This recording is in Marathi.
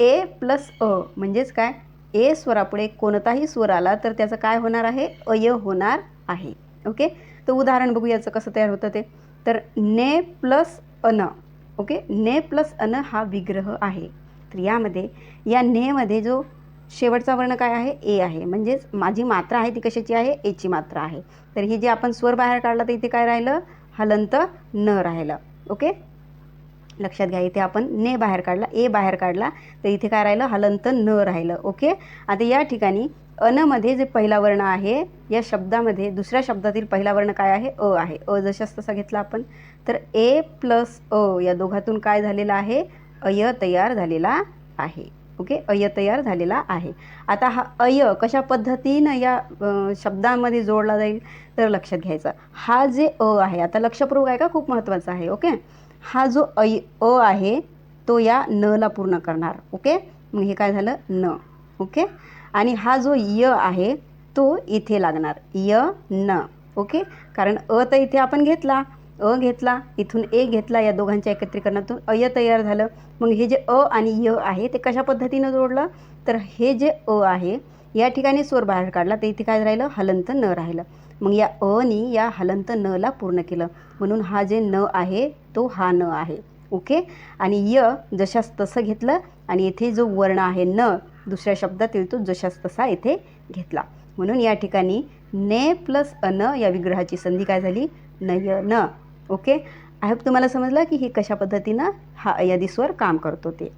ए प्लस अ म्हणजेच काय? ए स्वरापुढे कोणताही स्वर आला तर त्याचं काय होणार आहे? अय होणार आहे. ओके? तर उदाहरण बघू याचं कसं तयार होतं ते. तर ने प्लस अन ओके? ने प्लस अन हा विग्रह आहे. तर यामध्ये या नेमध्ये जो शेवटचा वर्ण काय आहे? ए आहे. म्हणजेच माझी मात्रा आहे ती कशाची आहे? एची मात्रा आहे. तर ही जे आपण स्वर बाहेर काढला तर इथे काय राहिलं? हलंत न राहिलं. ओके? लक्षात घ्या इथे आपण ने बाहेर काढला ए बाहेर काढला तर इथे काय राहिलं? हलंत न राहिलं ओके? आता या ठिकाणी अनमध्ये जे पहिला वर्ण आहे या शब्दामध्ये दुसऱ्या शब्दातील पहिला वर्ण काय आहे? अ आहे. अ जशास तसा घेतला आपण. तर ए प्लस अ या दोघातून काय झालेला आहे? अय तयार झालेला आहे. ओके? अय तयार झालेला आहे. आता हा अय कशा पद्धतीनं या शब्दांमध्ये शब्दामध्ये जोडला जाईल? तर लक्षात घ्यायचा. हा जे अ आहे आता लक्षपूर्वक आहे का खूप महत्त्वाचा आहे ओके? हा जो ऐ अ आहे तो या न ला पूर्ण करणार ओके? मग हे काय झालं? न ओके? आणि हा जो य आहे तो इथे लागणार. य न ओके? कारण अ तर इथे आपण घेतला. अ घेतला इथून ए घेतला या दोघांच्या एकत्रीकरणातून. अय तयार झालं. मग हे जे अ आणि य आहे ते कशा पद्धतीनं जोडलं? तर हे जे अ आहे या ठिकाणी स्वर बाहेर काढला. तर इथे काय राहिलं? हलंत न राहिलं. मग या अनी या हलंत नला पूर्ण केलं. म्हणून हा जे न आहे तो हा न आहे. ओके? आणि य जशास तसं घेतलं आणि येथे जो वर्ण आहे न दुसऱ्या शब्दातील तो जशास तसा येथे घेतला. म्हणून या ठिकाणी ने प्लस अन या विग्रहाची संधी काय झाली? नय न. ओके? आय होप तुम्हाला समजलं की ही कशा पद्धतीनं हा यादी स्वर काम करतो ते.